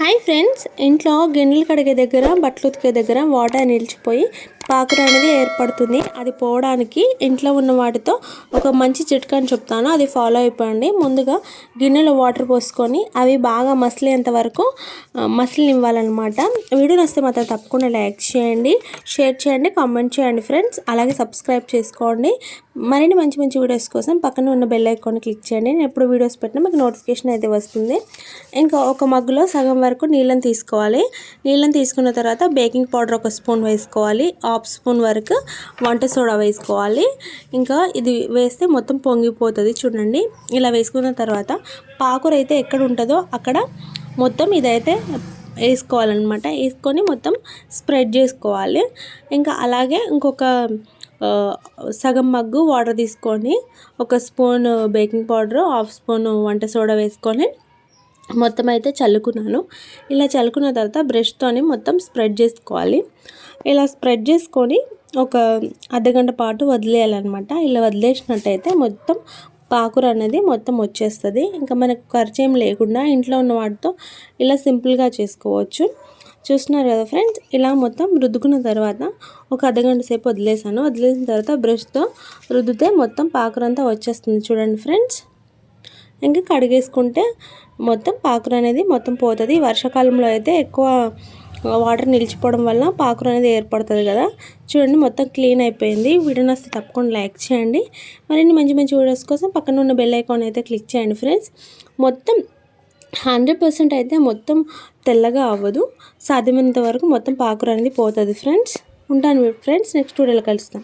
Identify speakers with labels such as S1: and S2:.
S1: Hi friends ఇంట్లో గిన్నెలు కడిగే దగ్గర బట్టలు ఉతికే దగ్గర వాటర్ నిలిచిపోయి పాకర అనేది ఏర్పడుతుంది. అది పోవడానికి ఇంట్లో ఉన్న వాటితో ఒక మంచి చిట్కాని చెప్తాను. అది ఫాలో అయిపోండి. ముందుగా గిన్నెలో వాటర్ పోసుకొని అవి బాగా మసిలేంత వరకు మసిలి ఇవ్వాలన్నమాట వీడియో వస్తే మాత్రం తప్పకుండా లైక్ చేయండి షేర్ చేయండి కామెంట్ చేయండి ఫ్రెండ్స్ అలాగే సబ్స్క్రైబ్ చేసుకోండి. మరిన్ని మంచి మంచి వీడియోస్ కోసం పక్కన ఉన్న బెల్ ఐకాన్ క్లిక్ చేయండి. నేను ఎప్పుడు వీడియోస్ పెట్టినా మీకు నోటిఫికేషన్ అయితే వస్తుంది. ఇంకా ఒక మగ్గులో సగం వరకు వరకు నీళ్ళని తీసుకోవాలి. నీళ్ళని తీసుకున్న తర్వాత బేకింగ్ పౌడర్ ఒక స్పూన్ వేసుకోవాలి. హాఫ్ స్పూన్ వరకు వంట సోడా వేసుకోవాలి. ఇంకా ఇది వేస్తే మొత్తం పొంగిపోతుంది చూడండి. ఇలా వేసుకున్న తర్వాత పాకుర అయితే ఎక్కడ ఉంటుందో అక్కడ మొత్తం ఇదైతే వేసుకోవాలన్నమాట. వేసుకొని మొత్తం స్ప్రెడ్ చేసుకోవాలి. ఇంకా అలాగే ఇంకొక సగం మగ్గు వాటర్ తీసుకొని ఒక spoon baking powder half spoon వంట సోడా వేసుకొని మొత్తం అయితే చల్లుకున్నాను. ఇలా చల్లుకున్న తర్వాత బ్రష్తోని మొత్తం స్ప్రెడ్ చేసుకోవాలి. ఇలా స్ప్రెడ్ చేసుకొని ఒక అర్ధగంట పాటు వదిలేయాలన్నమాట. ఇలా వదిలేసినట్టయితే మొత్తం పాకుర అనేది మొత్తం వచ్చేస్తుంది. ఇంకా మనకు ఖర్చు ఏం లేకుండా ఇంట్లో ఉన్న వాటితో ఇలా సింపుల్గా చేసుకోవచ్చు. చూస్తున్నారు కదా ఫ్రెండ్స్ ఇలా మొత్తం రుద్దుకున్న తర్వాత ఒక అర్ధగంట సేపు వదిలేసాను. వదిలేసిన తర్వాత బ్రష్తో రుద్దితే మొత్తం పాకురంతా వచ్చేస్తుంది. చూడండి ఫ్రెండ్స్ ఇంకా కడిగేసుకుంటే మొత్తం పాకురు అనేది మొత్తం పోతుంది. వర్షాకాలంలో అయితే ఎక్కువ వాటర్ నిలిచిపోవడం వల్ల పాకురు అనేది ఏర్పడుతుంది కదా. చూడండి మొత్తం క్లీన్ అయిపోయింది. వీడియో వస్తే తప్పకుండా లైక్ చేయండి. మరిన్ని మంచి మంచి వీడియోస్ కోసం పక్కన ఉన్న బెల్ ఐకాన్ అయితే క్లిక్ చేయండి ఫ్రెండ్స్. మొత్తం హండ్రెడ్ పర్సెంట్ అయితే మొత్తం తెల్లగా అవ్వదు. సాధ్యమైనంత వరకు మొత్తం పాకురు అనేది పోతుంది ఫ్రెండ్స్. ఉంటాను ఫ్రెండ్స్. నెక్స్ట్ వీడియోలో కలుస్తాం.